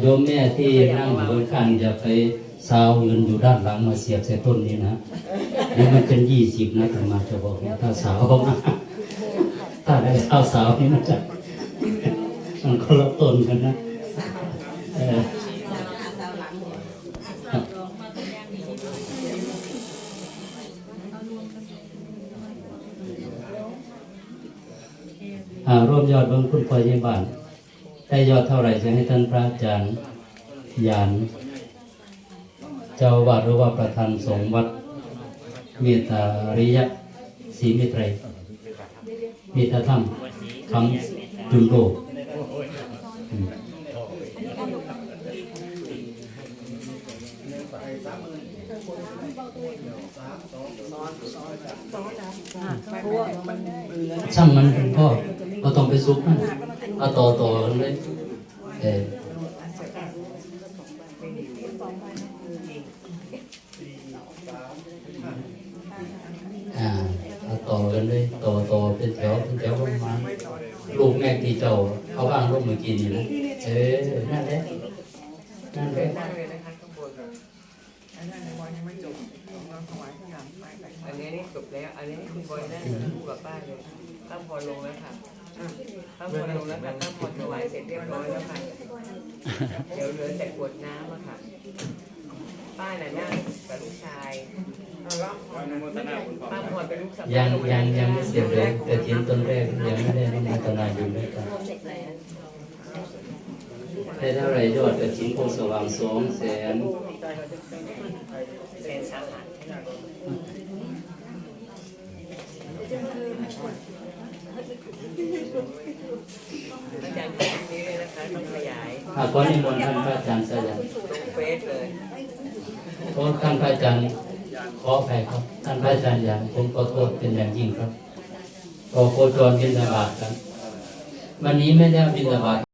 โยมแม่ที่นั่งอยู่บนข้างจะไปซาวเงินอยู่ด้านหลังมาเสียบใส่ต้นนี้นะเดี๋ยวมันเป็นยี่สิบนะธรรมาจะบอกถ้าสาวมาถ้าได้เอาสาวนี่มันจะมันคนละต้นกันนะร่วมยอดบางคุณพอเยี่ยมบ้าน ได้ยอดเท่าไหร่จะให้ท่านพระอาจารย์ยาน เจ้าอาวาดหรือว่าประธานสงฆ์วัดเมตตาริยะศรีมิตรยเมตตาธรรมคำจุนโกอืมเพราะว่ามันเหลือช่างมันคุณพ่อก็ต้องไปซุกมัน เอาต่อต่อกันเลยเอออ่าต่อกันเลยต่อต่อเป็นแถวเป็นแถวประมาณลูกแม่ที่เจ้าเอาบ้างลูกเมื่อกี้นี่นะเออนั่นแหละนั่นแหละนั่งเย้งบนอันนั้นในวันยังไม่จบเราถวายขนมไปแต่อันนี้นี่จบแล้ว อันนี้คุณบอยนั่งคู่กับป้าเลยตั้งพรลงแล้วค่ะ ตั้งพรลงแล้วค่ะตั้งพรถวายเสร็จเรียบร้อยแล้วค่ะ เดี๋ยวเหลือแต่กรวดน้ำอะค่ะ ป้าน่ะนั่งกับลูกชายป้าพรเป็นลูกสะใภ้ยังยังยังไม่เสร็จเลยแต่ทีนต้นแรกยังไม่ได้ร่วมพัฒนาอยู่ด้วยกันได้เท่าไหรยอดกระถินโพธิ์สว่างสองแสนแสนสาหัส อาจารย์พูดตรงนี้เลยนะคะต้องขยายอะขอนิมนต์ท่านพระอาจารย์สายันลงเฟซเลยเพราะท่านพระอาจารย์ขออภัยครับ ท่านพระอาจารย์อย่างผมขอโทษเป็นอย่างยิ่งครับขอโคจรบินบาตกันวันนี้ไม่ได้บินบาต